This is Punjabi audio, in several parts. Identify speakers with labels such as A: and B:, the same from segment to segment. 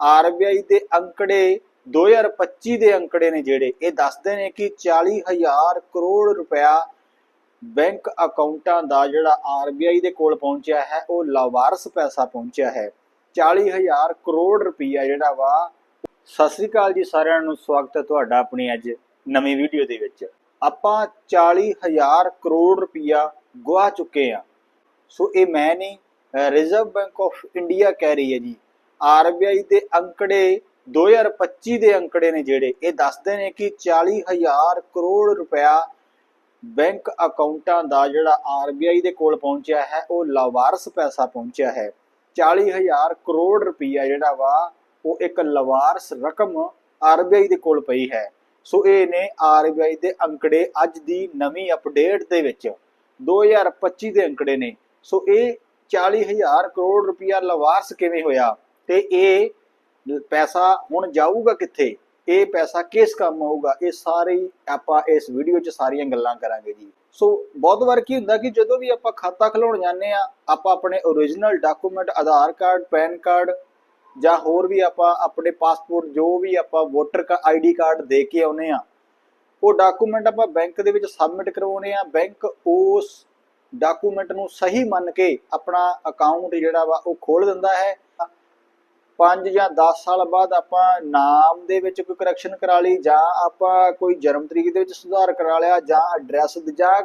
A: ਆਰਬੀਆਈ ਦੇ ਅੰਕੜੇ 2025 ਦੇ ਅੰਕੜੇ ਨੇ ਜਿਹੜੇ। ਇਹ ਦੱਸਦੇ ਨੇ ਕਿ 40000 ਕਰੋੜ ਰੁਪਇਆ ਬੈਂਕ ਅਕਾਊਂਟਾਂ ਦਾ ਜਿਹੜਾ ਆਰਬੀਆਈ ਦੇ ਕੋਲ ਪਹੁੰਚਿਆ ਹੈ, ਉਹ ਲਾਵਾਰਸ ਪੈਸਾ ਪਹੁੰਚਿਆ ਹੈ। 40000 ਕਰੋੜ ਰੁਪਇਆ ਜਿਹੜਾ ਵਾ, ਸਤਿ ਸ੍ਰੀ ਅਕਾਲ ਜੀ ਸਾਰਿਆਂ ਨੂੰ, ਸਵਾਗਤ ਹੈ ਤੁਹਾਡਾ ਆਪਣੀ ਅੱਜ ਨਵੀਂ ਵੀਡੀਓ ਦੇ ਵਿੱਚ। ਆਪਾਂ 40000 ਕਰੋੜ ਰੁਪਇਆ ਗਵਾ ਚੁੱਕੇ ਆ ਸੋ ਇਹ ਮੈਂ ਨਹੀਂ ਰਿਜ਼ਰਵ ਬੈਂਕ ਆਫ ਇੰਡੀਆ ਕਹਿ ਰਹੀ ਹੈ ਜੀ। ਆਰਬੀਆਈ ਦੇ ਅੰਕੜੇ 2025 ਦੇ ਅੰਕੜੇ ਨੇ ਜਿਹੜੇ। ਇਹ ਦੱਸਦੇ ਨੇ ਕਿ 40000 ਕਰੋੜ ਰੁਪਇਆ ਬੈਂਕ ਅਕਾਊਂਟਾਂ ਦਾ ਜਿਹੜਾ ਆਰਬੀਆਈ ਦੇ ਕੋਲ ਪਹੁੰਚਿਆ ਹੈ, ਉਹ ਲਾਵਾਰਸ ਪੈਸਾ ਪਹੁੰਚਿਆ ਹੈ। 40000 ਕਰੋੜ ਰੁਪਇਆ ਜਿਹੜਾ ਵਾ, ਉਹ ਇੱਕ ਲਵਾਰਸ ਰਕਮ ਆਰਬੀਆਈ ਦੇ ਕੋਲ ਪਈ ਹੈ। ਸੋ ਇਹ ਨੇ ਆਰਬੀਆਈ ਦੇ ਅੰਕੜੇ ਅੱਜ ਦੀ ਨਵੀਂ ਅਪਡੇਟ ਦੇ ਵਿੱਚ 2025 ਦੇ ਅੰਕੜੇ ਨੇ। ਸੋ ਇਹ 40000 ਕਰੋੜ ਰੁਪਇਆ ਲਵਾਰਸ ਕਿਵੇਂ ਹੋਇਆ? ਤੇ ਇਹ ਪੈਸਾ ਹੁਣ ਜਾਊਗਾ ਕਿੱਥੇ? ਇਹ ਪੈਸਾ ਕਿਸ ਕੰਮ ਆਊਗਾ? ਇਹ ਸਾਰੇ ਆਪਾਂ ਇਸ ਵੀਡੀਓ 'ਚ ਸਾਰੀਆਂ ਗੱਲਾਂ ਕਰਾਂਗੇ ਜੀ। ਸੋ ਬਹੁਤ ਵਾਰ ਕੀ ਹੁੰਦਾ ਕਿ ਜਦੋਂ ਵੀ ਆਪਾਂ ਖਾਤਾ ਖੁਲਾਉਣ ਜਾਂਦੇ ਆ ਆਪਾਂ ਆਪਣੇ original document Aadhaar card, PAN card ਜਾਂ ਹੋਰ ਵੀ ਆਪਾਂ ਆਪਣੇ ਪਾਸਪੋਰਟ ਜੋ ਵੀ ਆਪਾਂ ਵੋਟਰ ਕਾ ਆਈਡੀ ਕਾਰਡ ਦੇ ਕੇ ਆਉਨੇ ਆ ਉਹ ਡਾਕੂਮੈਂਟ ਆਪਾਂ ਬੈਂਕ ਦੇ ਵਿੱਚ ਸਬਮਿਟ ਕਰਵਾਉਨੇ ਆ ਬੈਂਕ ਉਸ ਡਾਕੂਮੈਂਟ ਨੂੰ ਸਹੀ ਮੰਨ ਕੇ ਆਪਣਾ ਅਕਾਊਂਟ ਜਿਹੜਾ ਵਾ ਉਹ ਖੋਲ ਦਿੰਦਾ ਹੈ। 5 ਜਾਂ 10 ਸਾਲ ਬਾਅਦ ਆਪਾਂ ਨਾਮ ਦੇ ਵਿੱਚ ਕੋਈ ਕਰੈਕਸ਼ਨ ਕਰਾ ਲਈ ਜਾਂ ਆਪਾਂ ਕੋਈ ਜਨਮ ਤਰੀਕ ਦੇ ਵਿੱਚ ਸੁਧਾਰ ਕਰਾ ਲਿਆ ਜਾਂ ਐਡਰੈਸ ਜਾਂ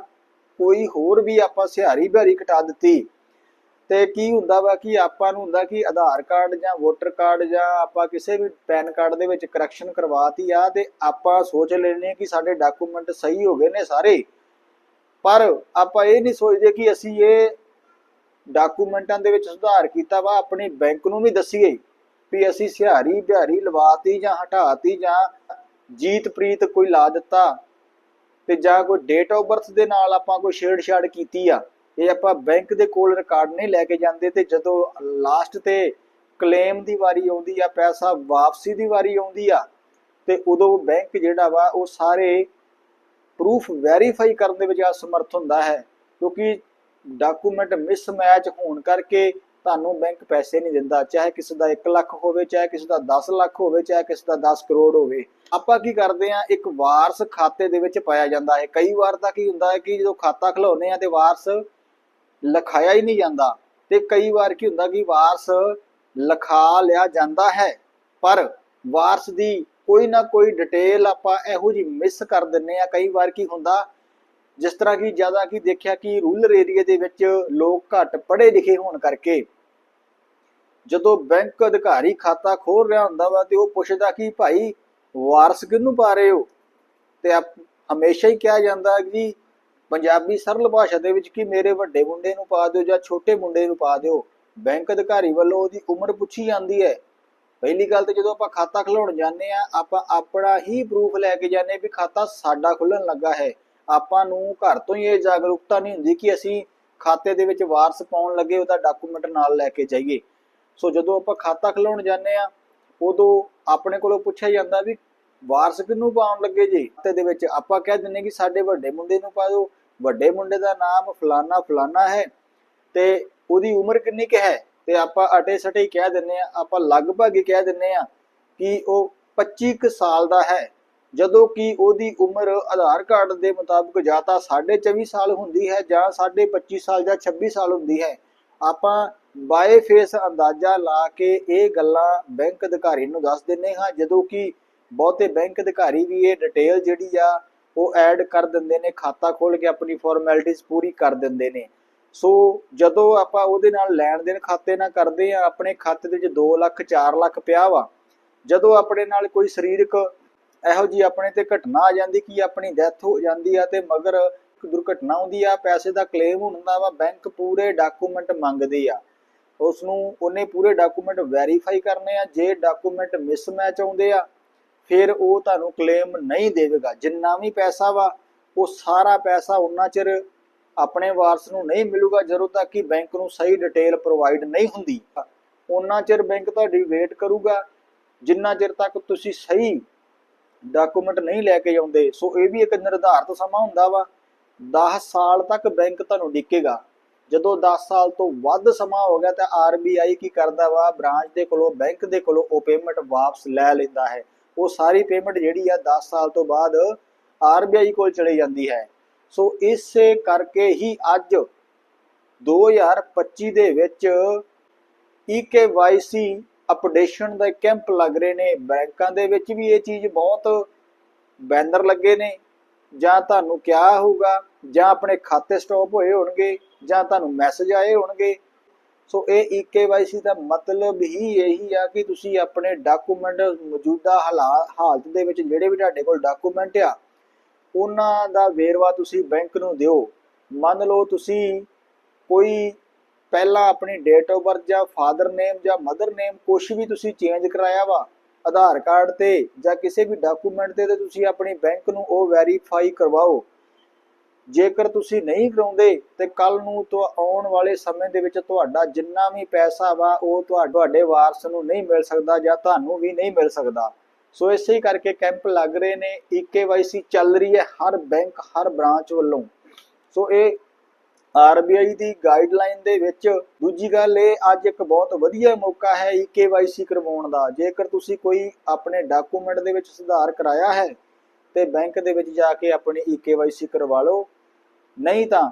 A: ਕੋਈ ਹੋਰ ਵੀ ਆਪਾਂ ਸਿਹਾਰੀ ਬਿਹਾਰੀ ਕਟਾ ਦਿੱਤੀ। ਤੇ ਕੀ ਹੁੰਦਾ ਵਾ ਕਿ ਆਪਾਂ ਨੂੰ ਹੁੰਦਾ ਕਿ ਆਧਾਰ ਕਾਰਡ ਜਾਂ ਵੋਟਰ ਕਾਰਡ ਜਾਂ ਆਪਾਂ ਕਿਸੇ ਵੀ ਪੈਨ ਕਾਰਡ ਦੇ ਵਿੱਚ ਕਰੈਕਸ਼ਨ ਕਰਵਾਤੀ ਆ ਤੇ ਆਪਾਂ ਸੋਚ ਲੈਨੇ ਕਿ ਸਾਡੇ ਡਾਕੂਮੈਂਟ ਸਹੀ ਹੋ ਗਏ ਨੇ ਸਾਰੇ। ਪਰ ਆਪਾਂ ਇਹ ਨਹੀਂ ਸੋਚਦੇ ਕਿ ਅਸੀਂ ਇਹ ਡਾਕੂਮੈਂਟਾਂ ਦੇ ਵਿੱਚ ਸੁਧਾਰ ਕੀਤਾ ਵਾ, ਆਪਣੀ ਬੈਂਕ ਨੂੰ ਵੀ ਦਸੀਏ। ਵੀ ਅਸੀਂ ਸਿਹਾਰੀ ਬਿਹਾਰੀ ਲਵਾਤੀ ਜਾਂ ਹਟਾਤੀ ਜਾਂ ਜੀਤਪ੍ਰੀਤ ਕੋਈ ਲਾ ਦਿੱਤਾ ਤੇ ਜਾਂ ਕੋਈ ਡੇਟ ਆਫ ਬਰਥ ਦੇ ਨਾਲ ਆਪਾਂ ਕੋਈ ਛੇੜਛਾੜ ਕੀਤੀ ਆ, ਇਹ ਆਪਾਂ ਬੈਂਕ ਦੇ ਕੋਲ ਰਿਕਾਰਡ ਨਹੀਂ ਲੈ ਕੇ ਜਾਂਦੇ ਤੇ ਜਦੋਂ ਲਾਸਟ ਤੇ ਕਲੇਮ ਦੀ ਵਾਰੀ ਆਉਂਦੀ ਆ, ਪੈਸਾ ਵਾਪਸੀ ਦੀ ਵਾਰੀ ਆਉਂਦੀ ਆ, ਤੇ ਉਦੋਂ ਬੈਂਕ ਜਿਹੜਾ ਵਾ ਉਹ ਸਾਰੇ ਪ੍ਰੂਫ ਵੈਰੀਫਾਈ ਕਰਨ ਦੇ ਵਿੱਚ ਅਸਮਰਥ ਹੁੰਦਾ ਹੈ ਕਿਉਂਕਿ ਡਾਕੂਮੈਂਟ ਮਿਸਮੈਚ ਹੋਣ ਕਰਕੇ ਤੁਹਾਨੂੰ ਬੈਂਕ ਪੈਸੇ ਨਹੀਂ ਦਿੰਦਾ, ਚਾਹੇ ਕਿਸੇ ਦਾ 1 ਲੱਖ ਹੋਵੇ, ਚਾਹੇ ਕਿਸੇ ਦਾ 10 ਲੱਖ ਹੋਵੇ, ਚਾਹੇ ਕਿਸੇ ਦਾ 10 ਕਰੋੜ ਹੋਵੇ। ਆਪਾਂ ਕੀ ਕਰਦੇ ਆ ਇੱਕ ਵਾਰਸ ਖਾਤੇ ਦੇ ਵਿੱਚ ਪਾਇਆ ਜਾਂਦਾ ਹੈ। ਕਈ ਵਾਰ ਤਾਂ ਕੀ ਹੁੰਦਾ ਹੈ ਕਿ ਜਦੋਂ ਖਾਤਾ ਖਲਾਉਨੇ ਆ ਤੇ ਵਾਰਸ ਲਿਖਾਇਆ ਹੀ ਨਹੀਂ ਜਾਂਦਾ। ਤੇ ਕਈ ਵਾਰ ਕੀ ਹੁੰਦਾ ਕਿ ਵਾਰਸ ਲਿਖਾ ਲਿਆ ਜਾਂਦਾ ਹੈ, ਪਰ ਵਾਰਸ ਦੀ ਕੋਈ ਨਾ ਕੋਈ ਡਿਟੇਲ ਆਪਾਂ ਇਹੋ ਜੀ ਮਿਸ ਕਰ ਦਿੰਨੇ ਆ ਕਈ ਵਾਰ ਕੀ ਹੁੰਦਾ ਜਿਸ ਤਰ੍ਹਾਂ ਕਿ ਜ਼ਿਆਦਾ ਕੀ ਦੇਖਿਆ ਕਿ ਰੂਰਲ ਏਰੀਆ ਦੇ ਵਿੱਚ ਲੋਕ ਘੱਟ ਪੜ੍ਹੇ ਲਿਖੇ ਹੋਣ ਕਰਕੇ ਜਦੋਂ ਬੈਂਕ ਅਧਿਕਾਰੀ ਖਾਤਾ ਖੋਲ ਰਿਹਾ ਹੁੰਦਾ ਵਾ ਤੇ ਉਹ ਪੁੱਛਦਾ ਕਿ ਭਾਈ ਵਾਰਸ ਕਿਹਨੂੰ ਪਾ ਰਹੇ ਹੋ? ਤੇ ਹਮੇਸ਼ਾ ਹੀ ਕਿਹਾ ਜਾਂਦਾ ਕਿ ਪੰਜਾਬੀ ਸਰਲ ਭਾਸ਼ਾ ਦੇ ਵਿੱਚ ਕਿ ਮੇਰੇ ਵੱਡੇ ਮੁੰਡੇ ਨੂੰ ਪਾ ਦਿਓ ਜਾਂ ਛੋਟੇ ਮੁੰਡੇ ਨੂੰ ਪਾ ਦਿਓ। ਬੈਂਕ ਅਧਿਕਾਰੀ ਵੱਲੋਂ ਉਹਦੀ ਉਮਰ ਪੁੱਛੀ ਜਾਂਦੀ ਹੈ। ਪਹਿਲੀ ਗੱਲ ਤੇ ਜਦੋਂ ਆਪਾਂ ਖਾਤਾ ਖੁਲਾਉਣ ਜਾਂਦੇ ਆ ਆਪਾਂ ਆਪਣਾ ਹੀ ਪ੍ਰੂਫ ਲੈ ਕੇ ਜਾਂਦੇ ਵੀ ਖਾਤਾ ਸਾਡਾ ਖੁੱਲਣ ਲੱਗਾ ਹੈ। ਆਪਾਂ ਨੂੰ ਘਰ ਤੋਂ ਹੀ ਇਹ ਜਾਗਰੂਕਤਾ ਨਹੀਂ ਹੁੰਦੀ ਕਿ ਅਸੀਂ ਖਾਤੇ ਦੇ ਵਿੱਚ ਵਾਰਸ ਪਾਉਣ ਲੱਗੇ ਉਹਦਾ ਡਾਕੂਮੈਂਟ ਨਾਲ ਲੈ ਕੇ ਜਾਈਏ। ਸੋ ਜਦੋਂ ਆਪਾਂ ਖਾਤਾ ਖੁਲਾਉਣ ਜਾਂਦੇ ਆ ਉਦੋਂ ਆਪਣੇ ਕੋਲੋਂ ਪੁੱਛਿਆ ਜਾਂਦਾ ਵੀ ਵਾਰਸ ਕਿਹਨੂੰ ਪਾਉਣ ਲੱਗੇ ਜੀ? ਖਾਤੇ ਦੇ ਵਿੱਚ ਆਪਾਂ ਕਹਿ ਦਿੰਨੇ ਕਿ ਸਾਡੇ ਵੱਡੇ ਮੁੰਡੇ ਨੂੰ ਪਾ ਦਿਓ। ਵੱਡੇ ਮੁੰਡੇ ਦਾ ਨਾਮ ਫਲਾਨਾ ਫਲਾਨਾ ਹੈ ਤੇ ਉਹਦੀ ਉਮਰ ਕਿੰਨੀ ਕੁ ਹੈ? ਤੇ ਆਪਾਂ ਅਟੇ ਸਟੇ ਕਹਿ ਦਿੰਨੇ ਆ ਆਪਾਂ ਲਗਭਗ ਹੀ ਕਹਿ ਦਿੰਨੇ ਆ ਕਿ ਉਹ 25 ਕੁ ਸਾਲ ਦਾ ਹੈ। ਜਦੋਂ ਕਿ ਉਹਦੀ ਉਮਰ ਆਧਾਰ ਕਾਰਡ ਦੇ ਮੁਤਾਬਕ ਜਾਂ ਤਾਂ 24 ਸਾਲ ਹੁੰਦੀ ਹੈ ਜਾਂ 25 ਸਾਲ ਜਾਂ 26 ਸਾਲ ਹੁੰਦੀ ਹੈ। ਆਪਾਂ ਬਾਏ ਫੇਸ ਅੰਦਾਜ਼ਾ ਲਾ ਕੇ ਇਹ ਗੱਲਾਂ ਬੈਂਕ ਅਧਿਕਾਰੀ ਨੂੰ ਦੱਸ ਦਿੰਨੇ ਹਾਂ। ਜਦੋਂ ਕਿ ਬਹੁਤੇ ਬੈਂਕ ਅਧਿਕਾਰੀ ਵੀ ਇਹ ਡਿਟੇਲ ਜਿਹੜੀ ਆ, ਉਹ ਐਡ ਕਰ ਦਿੰਦੇ ਨੇ, ਖਾਤਾ ਖੋਲ ਕੇ ਆਪਣੀ ਫਾਰਮੈਲਿਟੀਜ਼ ਪੂਰੀ ਕਰ ਦਿੰਦੇ ਨੇ। ਸੋ ਜਦੋਂ ਆਪਾਂ ਉਹਦੇ ਨਾਲ ਲੈਣ ਦੇਣ ਖਾਤੇ ਨਾਲ ਕਰਦੇ ਆ ਆਪਣੇ ਖਾਤੇ ਦੇ ਵਿੱਚ 2 ਲੱਖ 4 ਲੱਖ ਪਿਆ ਵਾ। ਜਦੋਂ ਆਪਣੇ ਨਾਲ ਕੋਈ ਸਰੀਰਕ ਇਹੋ ਜੀ ਆਪਣੇ ਤੇ ਘਟਨਾ ਆ ਜਾਂਦੀ ਕਿ ਆਪਣੀ ਡੈਥ ਹੋ ਜਾਂਦੀ ਆ ਤੇ ਮਗਰ ਦੁਰਘਟਨਾ ਹੁੰਦੀ ਆ, ਪੈਸੇ ਦਾ ਕਲੇਮ ਹੁੰਦਾ ਵਾ ਬੈਂਕ ਪੂਰੇ ਡਾਕੂਮੈਂਟ ਮੰਗਦੇ ਆ। ਉਸ ਨੂੰ ਉਹਨੇ ਪੂਰੇ ਡਾਕੂਮੈਂਟ ਵੈਰੀਫਾਈ ਕਰਨੇ ਆ, ਜੇ ਡਾਕੂਮੈਂਟ ਮਿਸਮੈਚ ਆਉਂਦੇ ਆ, ਫਿਰ ਉਹ ਤੁਹਾਨੂੰ ਕਲੇਮ ਨਹੀਂ ਦੇਵੇਗਾ। ਜਿੰਨਾ ਵੀ ਪੈਸਾ ਵਾ, ਉਹ ਸਾਰਾ ਪੈਸਾ ਉਨਾ ਚਿਰ ਆਪਣੇ ਵਾਰਸ ਨੂੰ ਨਹੀਂ ਮਿਲੂਗਾ, ਜਦੋਂ ਤੱਕ ਕਿ ਬੈਂਕ ਨੂੰ ਸਹੀ ਡਿਟੇਲ ਪ੍ਰੋਵਾਈਡ ਨਹੀਂ ਹੁੰਦੀ। ਉਨਾ ਚਿਰ ਬੈਂਕ ਤੁਹਾਡੀ ਵੇਟ ਕਰੂਗਾ। ਜਿੰਨਾ ਚਿਰ ਤੱਕ ਤੁਸੀਂ ਸਹੀ ਡਾਕੂਮੈਂਟ ਨਹੀਂ ਲੈ ਕੇ ਆਉਂਦੇ, ਸੋ ਇਹ ਵੀ ਇੱਕ ਨਿਰਧਾਰਤ ਸਮਾਂ ਹੁੰਦਾ ਵਾ। 10 ਸਾਲ ਤੱਕ ਬੈਂਕ ਤੁਹਾਨੂੰ ਡਿੱਕੇਗਾ। ਜਦੋਂ 10 ਸਾਲ ਤੋਂ ਵੱਧ ਸਮਾਂ ਹੋ ਗਿਆ ਤਾਂ ਆਰਬੀਆਈ ਕੀ ਕਰਦਾ ਵਾ? ਬ੍ਰਾਂਚ ਦੇ ਕੋਲੋਂ, ਬੈਂਕ ਦੇ ਕੋਲੋਂ ਉਹ ਪੇਮੈਂਟ ਵਾਪਸ ਲੈ ਲੈਂਦਾ ਹੈ। ਉਹ ਸਾਰੀ ਪੇਮੈਂਟ ਜਿਹੜੀ ਆ 10 ਸਾਲ ਤੋਂ ਬਾਅਦ ਆਰਬੀਆਈ ਕੋਲ ਚਲੀ ਜਾਂਦੀ ਹੈ। ਸੋ ਇਸੇ ਕਰਕੇ ਹੀ ਅੱਜ 2025 ਦੇ ਵਿੱਚ EKYC ਅਪਡੇਸ਼ਨ ਦਾ ਕੈਂਪ ਲੱਗ ਰਹੇ ਨੇ। ਬੈਂਕਾਂ ਦੇ ਵਿੱਚ ਵੀ ਇਹ ਚੀਜ਼ ਬਹੁਤ ਬੈਨਰ ਲੱਗੇ ਨੇ। ਜਾਂ ਤੁਹਾਨੂੰ ਕਿਹਾ ਹੋਊਗਾ, ਜਾਂ ਆਪਣੇ ਖਾਤੇ ਸਟਾਪ ਹੋਏ ਹੋਣਗੇ, ਜਾਂ ਤੁਹਾਨੂੰ ਮੈਸੇਜ ਆਏ ਹੋਣਗੇ। ਸੋ ਇਹ EKYC ਦਾ ਮਤਲਬ ਹੀ ਇਹੀ ਆ ਕਿ ਤੁਸੀਂ ਆਪਣੇ ਡਾਕੂਮੈਂਟ ਮੌਜੂਦਾ ਹਾਲਾ- ਹਾਲਤ ਦੇ ਵਿੱਚ ਜਿਹੜੇ ਵੀ ਤੁਹਾਡੇ ਕੋਲ ਡਾਕੂਮੈਂਟ ਆ, ਉਹਨਾਂ ਦਾ ਵੇਰਵਾ ਤੁਸੀਂ ਬੈਂਕ ਨੂੰ ਦਿਓ। ਮੰਨ ਲਓ ਤੁਸੀਂ ਕੋਈ ਪਹਿਲਾਂ ਆਪਣੀ ਡੇਟ ਆਫ ਬਰਥ ਜਾਂ ਫਾਦਰ ਨੇਮ ਜਾਂ ਮਦਰ ਨੇਮ ਕੁਝ ਵੀ ਤੁਸੀਂ ਚੇਂਜ ਕਰਾਇਆ ਵਾ, ਆਧਾਰ ਕਾਰਡ ਤੇ ਜਾਂ ਕਿਸੇ ਵੀ ਡਾਕੂਮੈਂਟ ਤੇ ਤੇ ਤੁਸੀਂ ਆਪਣੀ ਬੈਂਕ ਨੂੰ ਉਹ ਵੈਰੀਫਾਈ ਕਰਵਾਓ। ਜੇਕਰ ਤੁਸੀਂ ਨਹੀਂ ਕਰਾਉਂਦੇ, ਤੇ ਕੱਲ ਨੂੰ ਤੋਂ, ਆਉਣ ਵਾਲੇ ਸਮੇਂ ਦੇ ਵਿੱਚ ਤੁਹਾਡਾ ਜਿੰਨਾ ਵੀ ਪੈਸਾ ਵਾ, ਉਹ ਤੁਹਾ- ਤੁਹਾਡੇ ਵਾਰਸ ਨੂੰ ਨਹੀਂ ਮਿਲ ਸਕਦਾ ਜਾਂ ਤੁਹਾਨੂੰ ਵੀ ਨਹੀਂ ਮਿਲ ਸਕਦਾ। ਸੋ ਇਸੇ ਕਰਕੇ ਕੈਂਪ ਲੱਗ ਰਹੇ ਨੇ EKYC ਚੱਲ ਰਹੀ ਹੈ ਹਰ ਬੈਂਕ ਹਰ ਬ੍ਰਾਂਚ ਵੱਲੋਂ। ਸੋ ਇਹ ਆਰਬੀਆਈ ਦੀ ਗਾਈਡਲਾਈਨ ਦੇ ਵਿੱਚ ਦੂਜੀ ਗੱਲ ਇਹ, ਅੱਜ ਇੱਕ ਬਹੁਤ ਵਧੀਆ ਮੌਕਾ ਹੈ EKYC ਕਰਵਾਉਣ ਦਾ। ਜੇਕਰ ਤੁਸੀਂ ਕੋਈ ਆਪਣੇ ਡਾਕੂਮੈਂਟ ਦੇ ਵਿੱਚ ਸੁਧਾਰ ਕਰਾਇਆ ਹੈ, ਤੇ ਬੈਂਕ ਦੇ ਵਿੱਚ ਜਾ ਕੇ ਆਪਣੀ EKYC ਕਰਵਾ ਲਓ। ਨਹੀਂ ਤਾਂ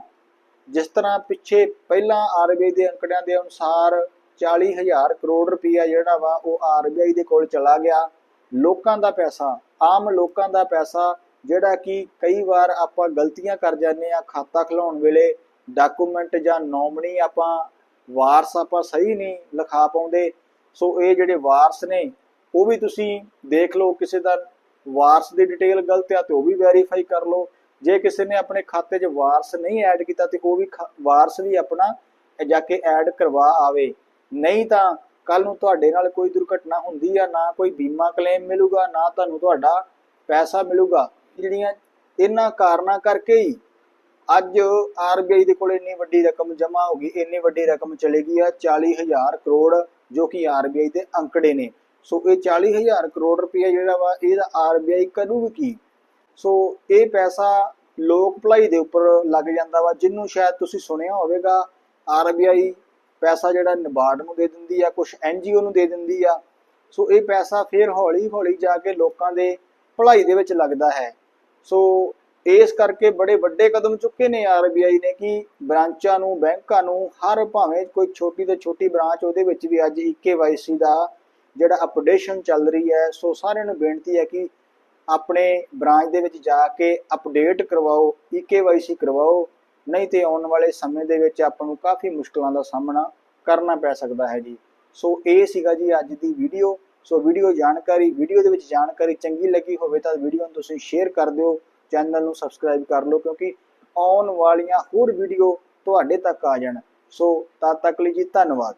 A: ਜਿਸ ਤਰ੍ਹਾਂ ਪਿੱਛੇ ਪਹਿਲਾਂ ਆਰਬੀਆਈ ਦੇ ਅੰਕੜਿਆਂ ਦੇ ਅਨੁਸਾਰ 40000 ਕਰੋੜ ਰੁਪਈਆ ਜਿਹੜਾ ਵਾ, ਉਹ ਆਰਬੀਆਈ ਦੇ ਕੋਲ ਚਲਾ ਗਿਆ। ਲੋਕਾਂ ਦਾ ਪੈਸਾ, ਆਮ ਲੋਕਾਂ ਦਾ ਪੈਸਾ, ਜਿਹੜਾ ਕਿ ਕਈ ਵਾਰ ਆਪਾਂ ਗਲਤੀਆਂ ਕਰ ਜਾਂਦੇ ਆ ਖਾਤਾ ਖੁਲਾਉਣ ਵੇਲੇ ਡਾਕੂਮੈਂਟ ਜਾਂ ਨੋਮਣੀ ਆਪਾਂ ਵਾਰਸ ਆਪਾਂ ਸਹੀ ਨਹੀਂ ਲਿਖਾ ਪਾਉਂਦੇ। ਸੋ ਇਹ ਜਿਹੜੇ ਵਾਰਸ ਨੇ, ਉਹ ਵੀ ਤੁਸੀਂ ਦੇਖ ਲਓ, ਕਿਸੇ ਦਾ ਵਾਰਸ ਦੀ ਡਿਟੇਲ ਗਲਤ ਆ ਤੇ ਉਹ ਵੀ ਵੈਰੀਫਾਈ ਕਰ ਲਓ। ਜੇ ਕਿਸੇ ਨੇ ਆਪਣੇ ਖਾਤੇ 'ਚ ਵਾਰਸ ਨਹੀਂ ਐਡ ਕੀਤਾ ਤੇ ਉਹ ਵੀ ਵਾਰਸ ਵੀ ਆਪਣਾ ਜਾ ਕੇ ਐਡ ਕਰਵਾ ਆਵੇ। ਨਹੀਂ ਤਾਂ ਕੱਲ ਨੂੰ ਤੁਹਾਡੇ ਨਾਲ ਕੋਈ ਦੁਰਘਟਨਾ ਹੁੰਦੀ ਆ, ਨਾ ਕੋਈ ਬੀਮਾ ਕਲੇਮ ਮਿਲੂਗਾ, ਨਾ ਤੁਹਾਨੂੰ ਤੁਹਾਡਾ ਪੈਸਾ ਮਿਲੂਗਾ। ਜਿਹੜੀਆਂ ਇਹਨਾਂ ਕਾਰਨਾਂ ਕਰਕੇ ਹੀ ਅੱਜ ਆਰਬੀਆਈ ਦੇ ਕੋਲ ਇੰਨੀ ਵੱਡੀ ਰਕਮ ਜਮ੍ਹਾਂ ਹੋ ਗਈ, ਇੰਨੀ ਵੱਡੀ ਰਕਮ ਚਲੇਗੀ ਆ 40000 ਕਰੋੜ ਜੋ ਕਿ ਆਰਬੀਆਈ ਦੇ ਅੰਕੜੇ ਨੇ। ਸੋ ਇਹ 40000 ਕਰੋੜ ਰੁਪਏ ਜਿਹੜਾ ਵਾ, ਇਹਦਾ ਆਰਬੀਆਈ ਕਰੂਗੀ ਕੀ? ਸੋ ਇਹ ਪੈਸਾ ਲੋਕ ਭਲਾਈ ਦੇ ਉੱਪਰ ਲੱਗ ਜਾਂਦਾ ਵਾ ਜਿੰਨੂੰ ਸ਼ਾਇਦ ਤੁਸੀਂ ਸੁਣਿਆ ਹੋਵੇਗਾ, ਆਰਬੀਆਈ ਪੈਸਾ ਜਿਹੜਾ ਨਬਾਰਡ ਨੂੰ ਦੇ ਦਿੰਦੀ ਆ ਕੁਝ ਐਨਜੀਓ ਨੂੰ ਦੇ ਦਿੰਦੀ ਆ। ਸੋ ਇਹ ਪੈਸਾ ਫਿਰ ਹੌਲੀ ਹੌਲੀ ਜਾ ਕੇ ਲੋਕਾਂ ਦੇ ਭਲਾਈ ਦੇ ਵਿੱਚ ਲੱਗਦਾ ਹੈ। ਸੋ ਇਸ ਕਰਕੇ ਬੜੇ ਵੱਡੇ ਕਦਮ ਚੁੱਕੇ ਨੇ ਆਰਬੀਆਈ ਨੇ ਕਿ ਬ੍ਰਾਂਚਾਂ ਨੂੰ, ਬੈਂਕਾਂ ਨੂੰ, ਹਰ ਭਾਵੇਂ ਕੋਈ ਛੋਟੀ ਤੋਂ ਛੋਟੀ ਬ੍ਰਾਂਚ ਉਹਦੇ ਵਿੱਚ ਵੀ ਅੱਜ EKYC ਦਾ ਜਿਹੜਾ ਅਪਡੇਸ਼ਨ ਚੱਲ ਰਹੀ ਹੈ, ਸੋ ਸਾਰਿਆਂ ਨੂੰ ਬੇਨਤੀ ਹੈ ਕਿ ਆਪਣੇ ਬ੍ਰਾਂਚ ਦੇ ਵਿੱਚ ਜਾ ਕੇ ਅਪਡੇਟ ਕਰਵਾਓ EKYC ਕਰਵਾਓ, ਨਹੀਂ ਤੇ ਆਉਣ ਵਾਲੇ ਸਮੇਂ ਦੇ ਵਿੱਚ ਆਪਾਂ ਨੂੰ ਕਾਫੀ ਮੁਸ਼ਕਲਾਂ ਦਾ ਸਾਹਮਣਾ ਕਰਨਾ ਪੈ ਸਕਦਾ ਹੈ ਜੀ। ਸੋ ਇਹ ਸੀਗਾ ਜੀ ਅੱਜ ਦੀ ਵੀਡੀਓ। ਸੋ ਵੀਡੀਓ ਜਾਣਕਾਰੀ, ਵੀਡੀਓ ਦੇ ਵਿੱਚ ਜਾਣਕਾਰੀ ਚੰਗੀ ਲੱਗੀ ਹੋਵੇ ਤਾਂ ਵੀਡੀਓ ਨੂੰ ਤੁਸੀਂ ਸ਼ੇਅਰ ਕਰ ਦਿਓ। ਚੈਨਲ ਨੂੰ ਸਬਸਕ੍ਰਾਈਬ ਕਰ ਲਓ ਕਿਉਂਕਿ ਆਉਣ ਵਾਲੀਆਂ ਹੋਰ ਵੀਡੀਓ ਤੁਹਾਡੇ ਤੱਕ ਆ ਜਾਣ। ਸੋ ਤਦ ਤੱਕ ਲਈ ਜੀ ਧੰਨਵਾਦ।